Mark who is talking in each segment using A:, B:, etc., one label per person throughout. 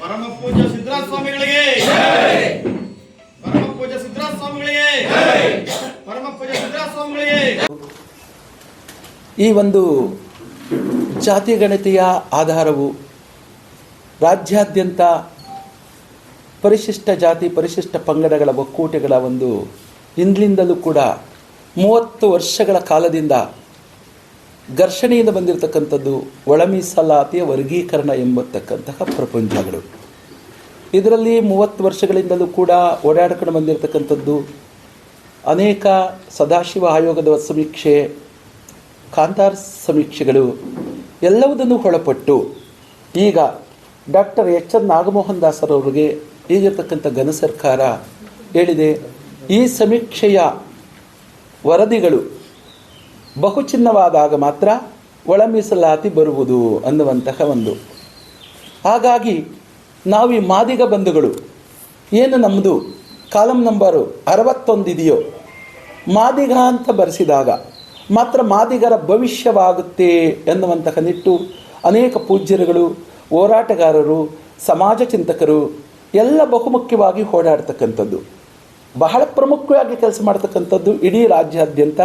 A: ಪರಮ ಪೂಜ್ಯ ಸಿದ್ದರಾಜ ಸ್ವಾಮಿಗಳಿಗೆ ಪರಮ ಪೂಜ್ಯ ಸಿದ್ದರಾಜ ಸ್ವಾಮಿಗಳಿಗೆ ಪರಮ ಪೂಜ್ಯ ಸಿದ್ದರಾಜ ಸ್ವಾಮಿಗಳಿಗೆ
B: ಈ ಒಂದು ಜಾತಿ ಗಣತಿಯ ಆಧಾರವು ರಾಜ್ಯಾದ್ಯಂತ ಪರಿಶಿಷ್ಟ ಜಾತಿ, ಪರಿಶಿಷ್ಟ ಪಂಗಡಗಳ ಒಕ್ಕೂಟಗಳ ಒಂದು ಇಂದಿನಿಂದಲೂ ಕೂಡ ಮೂವತ್ತು ವರ್ಷಗಳ ಕಾಲದಿಂದ ಘರ್ಷಣೆಯಿಂದ ಬಂದಿರತಕ್ಕಂಥದ್ದು ಒಳಮೀಸಲಾತಿಯ ವರ್ಗೀಕರಣ ಎಂಬತಕ್ಕಂತಹ ಪ್ರಪಂಚಗಳು. ಇದರಲ್ಲಿ ಮೂವತ್ತು ವರ್ಷಗಳಿಂದಲೂ ಕೂಡ ಓಡಾಡ್ಕೊಂಡು ಬಂದಿರತಕ್ಕಂಥದ್ದು ಅನೇಕ ಸದಾಶಿವ ಆಯೋಗದ ಸಮೀಕ್ಷೆ, ಕಾಂತಾರ್ ಸಮೀಕ್ಷೆಗಳು ಎಲ್ಲವುದನ್ನು ಒಳಪಟ್ಟು ಈಗ ಡಾಕ್ಟರ್ ಎಚ್ ಎನ್ ನಾಗಮೋಹನ್ ದಾಸರವರಿಗೆ ಈಗಿರ್ತಕ್ಕಂಥ ಘನ ಸರ್ಕಾರ ಹೇಳಿದೆ, ಈ ಸಮೀಕ್ಷೆಯ ವರದಿಗಳು ಬಹುಚಿನ್ನವಾದಾಗ ಮಾತ್ರ ಒಳ ಮೀಸಲಾತಿ ಬರುವುದು ಅನ್ನುವಂತಹ ಒಂದು. ಹಾಗಾಗಿ ನಾವು ಈ ಮಾದಿಗ ಬಂಧುಗಳು, ಏನು ನಮ್ಮದು ಕಾಲಂ ನಂಬರು ಅರವತ್ತೊಂದಿದೆಯೋ? ಮಾದಿಗ ಅಂತ ಬರೆಸಿದಾಗ ಮಾತ್ರ ಮಾದಿಗರ ಭವಿಷ್ಯವಾಗುತ್ತೆ ಎನ್ನುವಂತಹ ನಿಟ್ಟು ಅನೇಕ ಪೂಜ್ಯರುಗಳು, ಹೋರಾಟಗಾರರು, ಸಮಾಜ ಚಿಂತಕರು ಎಲ್ಲ ಬಹುಮುಖ್ಯವಾಗಿ ಓಡಾಡ್ತಕ್ಕಂಥದ್ದು. ಬಹಳ ಪ್ರಮುಖವಾಗಿ ಕೆಲಸ ಮಾಡ್ತಕ್ಕಂಥದ್ದು ಇಡೀ ರಾಜ್ಯಾದ್ಯಂತ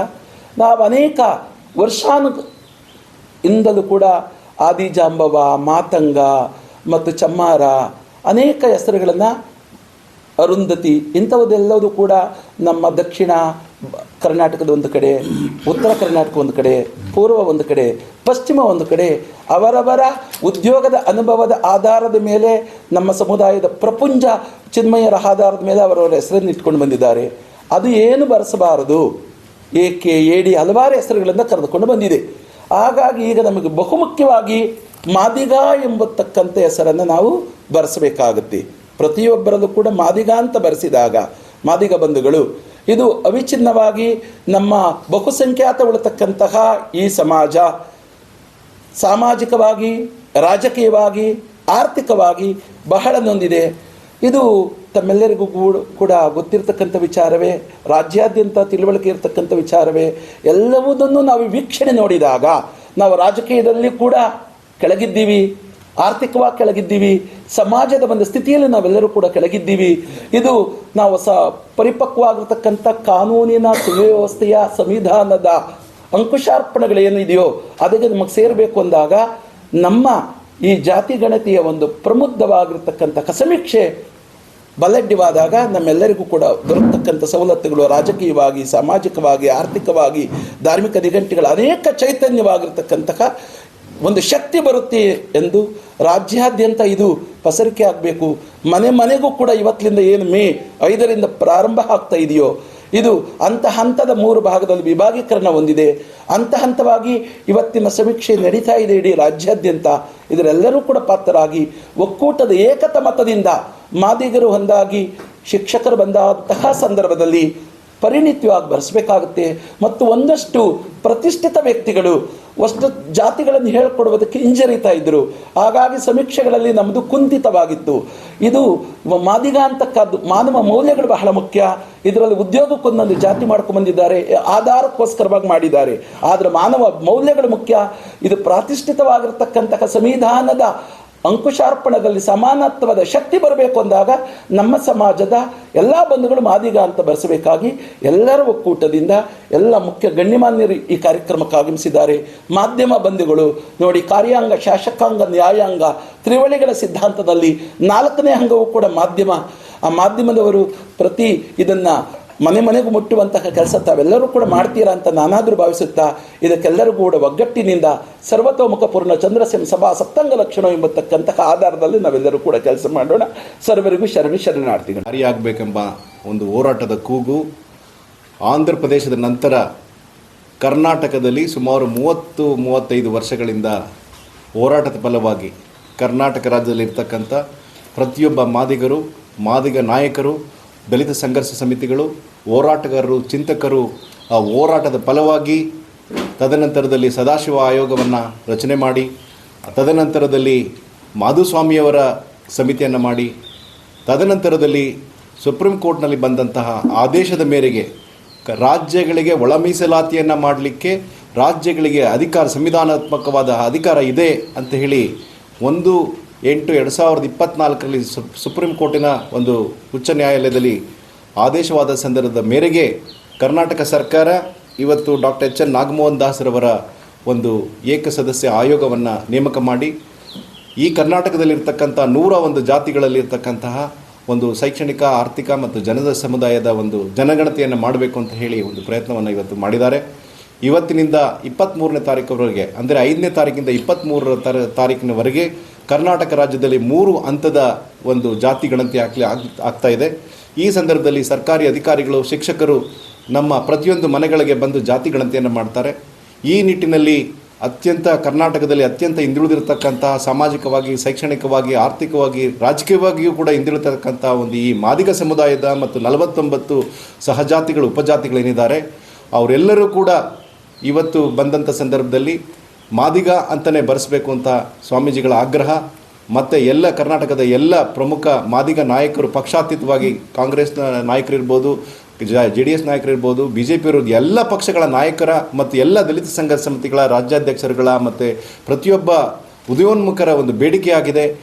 B: ನಾವು ಅನೇಕ ವರ್ಷಾನು ಇಂದಲೂ ಕೂಡ ಆದಿಜಾಂಬವ, ಮಾತಂಗ ಮತ್ತು ಚಮ್ಮಾರ ಅನೇಕ ಹೆಸರುಗಳನ್ನು ಅರುಂಧತಿ ಇಂಥವುದೆಲ್ಲವೂ ಕೂಡ ನಮ್ಮ ದಕ್ಷಿಣ ಕರ್ನಾಟಕದ ಒಂದು ಕಡೆ, ಉತ್ತರ ಕರ್ನಾಟಕ ಒಂದು ಕಡೆ, ಪೂರ್ವ ಒಂದು ಕಡೆ, ಪಶ್ಚಿಮ ಒಂದು ಕಡೆ ಅವರವರ ಉದ್ಯೋಗದ ಅನುಭವದ ಆಧಾರದ ಮೇಲೆ ನಮ್ಮ ಸಮುದಾಯದ ಪ್ರಪುಂಜ ಚಿನ್ಮಯರ ಆಧಾರದ ಮೇಲೆ ಅವರವರ ಹೆಸರನ್ನು ಇಟ್ಕೊಂಡು ಬಂದಿದ್ದಾರೆ. ಅದು ಏನು ಬರೆಸಬಾರದು? ಏಕೆ ಡಿ ಹಲವಾರು ಹೆಸರುಗಳನ್ನು ಕರೆದುಕೊಂಡು ಬಂದಿದೆ. ಹಾಗಾಗಿ ಈಗ ನಮಗೆ ಬಹುಮುಖ್ಯವಾಗಿ ಮಾದಿಗ ಎಂಬತಕ್ಕಂಥ ಹೆಸರನ್ನು ನಾವು ಬರೆಸಬೇಕಾಗುತ್ತೆ. ಪ್ರತಿಯೊಬ್ಬರಲ್ಲೂ ಕೂಡ ಮಾದಿಗ ಅಂತ ಬರೆಸಿದಾಗ, ಮಾದಿಗ ಬಂಧುಗಳು, ಇದು ಅವಿಚ್ಛಿನ್ನವಾಗಿ ನಮ್ಮ ಬಹುಸಂಖ್ಯಾತ ಉಳತಕ್ಕಂತಹ ಈ ಸಮಾಜ ಸಾಮಾಜಿಕವಾಗಿ, ರಾಜಕೀಯವಾಗಿ, ಆರ್ಥಿಕವಾಗಿ ಬಹಳ ನೊಂದಿದೆ. ಇದು ತಮ್ಮೆಲ್ಲರಿಗೂ ಕೂಡ ಗೊತ್ತಿರತಕ್ಕಂಥ ವಿಚಾರವೇ, ರಾಜ್ಯಾದ್ಯಂತ ತಿಳುವಳಿಕೆ ಇರತಕ್ಕಂಥ ವಿಚಾರವೇ, ಎಲ್ಲವುದನ್ನು ನಾವು ವೀಕ್ಷಣೆ ನೋಡಿದಾಗ ನಾವು ರಾಜಕೀಯದಲ್ಲಿ ಕೂಡ ಕೆಳಗಿದ್ದೀವಿ, ಆರ್ಥಿಕವಾಗಿ ಕೆಳಗಿದ್ದೀವಿ, ಸಮಾಜದ ಒಂದು ಸ್ಥಿತಿಯಲ್ಲಿ ನಾವೆಲ್ಲರೂ ಕೂಡ ಕೆಳಗಿದ್ದೀವಿ. ಇದು ನಾವು ಸ ಪರಿಪಕ್ವಾಗಿರ್ತಕ್ಕಂಥ ಕಾನೂನಿನ ಸುವ್ಯವಸ್ಥೆಯ ಸಂವಿಧಾನದ ಅಂಕುಶಾರ್ಪಣೆಗಳೇನಿದೆಯೋ ಅದಕ್ಕೆ ನಮಗೆ ಸೇರಬೇಕು ಅಂದಾಗ ನಮ್ಮ ಈ ಜಾತಿ ಗಣತಿಯ ಒಂದು ಪ್ರಮುದ್ಧವಾಗಿರ್ತಕ್ಕಂಥ ಸಮೀಕ್ಷೆ ಬಲಡ್ಯವಾದಾಗ ನಮ್ಮೆಲ್ಲರಿಗೂ ಕೂಡ ದೊರಕತಕ್ಕಂಥ ಸವಲತ್ತುಗಳು ರಾಜಕೀಯವಾಗಿ, ಸಾಮಾಜಿಕವಾಗಿ, ಆರ್ಥಿಕವಾಗಿ, ಧಾರ್ಮಿಕ ನಿಘಂಟಿಗಳು ಅನೇಕ ಚೈತನ್ಯವಾಗಿರ್ತಕ್ಕಂತಹ ಒಂದು ಶಕ್ತಿ ಬರುತ್ತೆ ಎಂದು ರಾಜ್ಯಾದ್ಯಂತ ಇದು ಪಸರಿಕೆ ಆಗಬೇಕು. ಮನೆ ಮನೆಗೂ ಕೂಡ ಇವತ್ತಿನಿಂದ ಏನು ಮೇ ಐದರಿಂದ ಪ್ರಾರಂಭ ಆಗ್ತಾ ಇದೆಯೋ, ಇದು ಅಂತ ಹಂತದ ಮೂರು ಭಾಗದಲ್ಲಿ ವಿಭಾಗೀಕರಣ ಹೊಂದಿದೆ. ಹಂತ ಹಂತವಾಗಿ ಇವತ್ತಿನ ಸಮೀಕ್ಷೆ ನಡೀತಾ ಇದೆ ಇಡೀ ರಾಜ್ಯಾದ್ಯಂತ. ಇದರೆಲ್ಲರೂ ಕೂಡ ಪಾತ್ರರಾಗಿ ಒಕ್ಕೂಟದ ಏಕತ ಮತದಿಂದ ಮಾದಿಗರು ಒಂದಾಗಿ ಶಿಕ್ಷಕರು ಬಂದಂತಹ ಸಂದರ್ಭದಲ್ಲಿ ಪರಿಣಿತವಾಗಿ ಬರೆಸಬೇಕಾಗುತ್ತೆ. ಮತ್ತು ಒಂದಷ್ಟು ಪ್ರತಿಷ್ಠಿತ ವ್ಯಕ್ತಿಗಳು ಅಷ್ಟು ಜಾತಿಗಳನ್ನು ಹೇಳ್ಕೊಡುವುದಕ್ಕೆ ಹಿಂಜರಿತಾ ಇದ್ದರು. ಹಾಗಾಗಿ ಸಮೀಕ್ಷೆಗಳಲ್ಲಿ ನಮ್ಮದು ಕುಂಠಿತವಾಗಿತ್ತು. ಇದು ಮಾದಿಗ ಅಂತಕ್ಕದ್ದು ಮಾನವ ಮೌಲ್ಯಗಳು ಬಹಳ ಮುಖ್ಯ. ಇದರಲ್ಲಿ ಉದ್ಯೋಗಕ್ಕೊಂದೊಂದು ಜಾತಿ ಮಾಡ್ಕೊಂಡು ಬಂದಿದ್ದಾರೆ ಆಧಾರಕ್ಕೋಸ್ಕರವಾಗಿ ಮಾಡಿದ್ದಾರೆ. ಆದರೆ ಮಾನವ ಮೌಲ್ಯಗಳು ಮುಖ್ಯ. ಇದು ಪ್ರಾತಿಷ್ಠಿತವಾಗಿರ್ತಕ್ಕಂತಹ ಸಂವಿಧಾನದ ಅಂಕುಶಾರ್ಪಣದಲ್ಲಿ ಸಮಾನತ್ವದ ಶಕ್ತಿ ಬರಬೇಕು ಅಂದಾಗ ನಮ್ಮ ಸಮಾಜದ ಎಲ್ಲ ಬಂಧುಗಳು ಮಾದಿಗ ಅಂತ ಬರೆಸಬೇಕಾಗಿ ಎಲ್ಲರ ಒಕ್ಕೂಟದಿಂದ ಎಲ್ಲ ಮುಖ್ಯ ಗಣ್ಯಮಾನ್ಯರು ಈ ಕಾರ್ಯಕ್ರಮಕ್ಕೆ ಆಗಮಿಸಿದ್ದಾರೆ. ಮಾಧ್ಯಮ ಬಂಧುಗಳು, ನೋಡಿ ಕಾರ್ಯಾಂಗ, ಶಾಸಕಾಂಗ, ನ್ಯಾಯಾಂಗ, ತ್ರಿವಳಿಗಳ ಸಿದ್ಧಾಂತದಲ್ಲಿ ನಾಲ್ಕನೇ ಅಂಗವೂ ಕೂಡ ಮಾಧ್ಯಮ. ಆ ಮಾಧ್ಯಮದವರು ಪ್ರತಿ ಇದನ್ನು ಮನೆ ಮನೆಗೂ ಮುಟ್ಟುವಂತಹ ಕೆಲಸ ತಾವೆಲ್ಲರೂ ಕೂಡ ಮಾಡ್ತೀರಾ ಅಂತ ನಾನಾದರೂ ಭಾವಿಸುತ್ತಾ, ಇದಕ್ಕೆಲ್ಲರೂ ಕೂಡ ಒಗ್ಗಟ್ಟಿನಿಂದ ಸರ್ವತೋಮುಖ ಪೂರ್ಣ ಸಭಾ ಸಪ್ತಂಗ ಲಕ್ಷಣ ಎಂಬತಕ್ಕಂತಹ ಆಧಾರದಲ್ಲಿ ನಾವೆಲ್ಲರೂ ಕೂಡ ಕೆಲಸ ಮಾಡೋಣ. ಸರ್ವರಿಗೂ ಶರಣಿ ಶರಣಾರ್ಥಿಗಳು.
C: ಹರಿಯಾಗಬೇಕೆಂಬ ಒಂದು ಹೋರಾಟದ ಕೂಗು ಆಂಧ್ರ ಪ್ರದೇಶದ ನಂತರ ಕರ್ನಾಟಕದಲ್ಲಿ ಸುಮಾರು ಮೂವತ್ತು, ಮೂವತ್ತೈದು ವರ್ಷಗಳಿಂದ ಹೋರಾಟದ ಫಲವಾಗಿ ಕರ್ನಾಟಕ ರಾಜ್ಯದಲ್ಲಿರ್ತಕ್ಕಂಥ ಪ್ರತಿಯೊಬ್ಬ ಮಾದಿಗರು, ಮಾದಿಗ ನಾಯಕರು ದಲಿತ ಸಂಘರ್ಷ ಸಮಿತಿಗಳು, ಹೋರಾಟಗಾರರು, ಚಿಂತಕರು, ಆ ಹೋರಾಟದ ಫಲವಾಗಿ ತದನಂತರದಲ್ಲಿ ಸದಾಶಿವ ಆಯೋಗವನ್ನು ರಚನೆ ಮಾಡಿ, ತದನಂತರದಲ್ಲಿ ಮಾಧುಸ್ವಾಮಿಯವರ ಸಮಿತಿಯನ್ನು ಮಾಡಿ, ತದನಂತರದಲ್ಲಿ ಸುಪ್ರೀಂ ಕೋರ್ಟ್ನಲ್ಲಿ ಬಂದಂತಹ ಆದೇಶದ ಮೇರೆಗೆ ರಾಜ್ಯಗಳಿಗೆ ಒಳ ಮೀಸಲಾತಿಯನ್ನು ಮಾಡಲಿಕ್ಕೆ ರಾಜ್ಯಗಳಿಗೆ ಅಧಿಕಾರ, ಸಂವಿಧಾನಾತ್ಮಕವಾದ ಅಧಿಕಾರ ಇದೆ ಅಂತ ಹೇಳಿ ಒಂದು ಎಂಟು ಎರಡು ಸಾವಿರದ ಇಪ್ಪತ್ನಾಲ್ಕರಲ್ಲಿ ಸುಪ್ರೀಂ ಕೋರ್ಟಿನ ಒಂದು ಉಚ್ಚ ನ್ಯಾಯಾಲಯದಲ್ಲಿ ಆದೇಶವಾದ ಸಂದರ್ಭದ ಮೇರೆಗೆ ಕರ್ನಾಟಕ ಸರ್ಕಾರ ಇವತ್ತು ಡಾಕ್ಟರ್ ಎಚ್ ಎನ್ ನಾಗಮೋಹನ್ ದಾಸ್ರವರ ಒಂದು ಏಕಸದಸ್ಯ ಆಯೋಗವನ್ನು ನೇಮಕ ಮಾಡಿ, ಈ ಕರ್ನಾಟಕದಲ್ಲಿರ್ತಕ್ಕಂಥ ನೂರ ಒಂದು ಜಾತಿಗಳಲ್ಲಿರ್ತಕ್ಕಂತಹ ಒಂದು ಶೈಕ್ಷಣಿಕ, ಆರ್ಥಿಕ ಮತ್ತು ಜನದ ಸಮುದಾಯದ ಒಂದು ಜನಗಣತಿಯನ್ನು ಮಾಡಬೇಕು ಅಂತ ಹೇಳಿ ಒಂದು ಪ್ರಯತ್ನವನ್ನು ಇವತ್ತು ಮಾಡಿದ್ದಾರೆ. ಇವತ್ತಿನಿಂದ ಇಪ್ಪತ್ತ್ಮೂರನೇ ತಾರೀಕುವರೆಗೆ ಅಂದರೆ ಐದನೇ ತಾರೀಕಿಂದ ಇಪ್ಪತ್ತ್ಮೂರರ ತರ, ತಾರೀಕಿನವರೆಗೆ ಕರ್ನಾಟಕ ರಾಜ್ಯದಲ್ಲಿ ಮೂರು ಹಂತದ ಒಂದು ಜಾತಿ ಗಣತಿ ಆಗ್ಲಿ ಆಗ್ತಾ ಇದೆ. ಈ ಸಂದರ್ಭದಲ್ಲಿ ಸರ್ಕಾರಿ ಅಧಿಕಾರಿಗಳು, ಶಿಕ್ಷಕರು ನಮ್ಮ ಪ್ರತಿಯೊಂದು ಮನೆಗಳಿಗೆ ಬಂದು ಜಾತಿ ಗಣತಿಯನ್ನು ಮಾಡ್ತಾರೆ. ಈ ನಿಟ್ಟಿನಲ್ಲಿ ಅತ್ಯಂತ ಕರ್ನಾಟಕದಲ್ಲಿ ಅತ್ಯಂತ ಹಿಂದುಳಿದಿರತಕ್ಕಂತಹ ಸಾಮಾಜಿಕವಾಗಿ, ಶೈಕ್ಷಣಿಕವಾಗಿ, ಆರ್ಥಿಕವಾಗಿ, ರಾಜಕೀಯವಾಗಿಯೂ ಕೂಡ ಹಿಂದಿರತಕ್ಕಂತಹ ಒಂದು ಈ ಮಾದಿಗ ಸಮುದಾಯದ ಮತ್ತು ನಲವತ್ತೊಂಬತ್ತು ಸಹಜಾತಿಗಳು, ಉಪಜಾತಿಗಳೇನಿದ್ದಾರೆ, ಅವರೆಲ್ಲರೂ ಕೂಡ ಇವತ್ತು ಬಂದಂಥ ಸಂದರ್ಭದಲ್ಲಿ ಮಾದಿಗ ಅಂತಲೇ ಬರೆಸಬೇಕು ಅಂತ ಸ್ವಾಮೀಜಿಗಳ ಆಗ್ರಹ. ಮತ್ತು ಎಲ್ಲ ಕರ್ನಾಟಕದ ಎಲ್ಲ ಪ್ರಮುಖ ಮಾದಿಗ ನಾಯಕರು ಪಕ್ಷಾತೀತವಾಗಿ ಕಾಂಗ್ರೆಸ್ನ ನಾಯಕರಿರ್ಬೋದು, ಜೆ ಡಿ ಎಸ್ ನಾಯಕರಿರ್ಬೋದು, ಬಿ ಜೆ ಪಿ ಇರೋದು ಎಲ್ಲ ಪಕ್ಷಗಳ ನಾಯಕರ ಮತ್ತು ಎಲ್ಲ ದಲಿತ ಸಂಘ ಸಮಿತಿಗಳ ರಾಜ್ಯಾಧ್ಯಕ್ಷರುಗಳ ಮತ್ತು ಪ್ರತಿಯೊಬ್ಬ ಉದಯೋನ್ಮುಖರ ಒಂದು ಬೇಡಿಕೆಯಾಗಿದೆ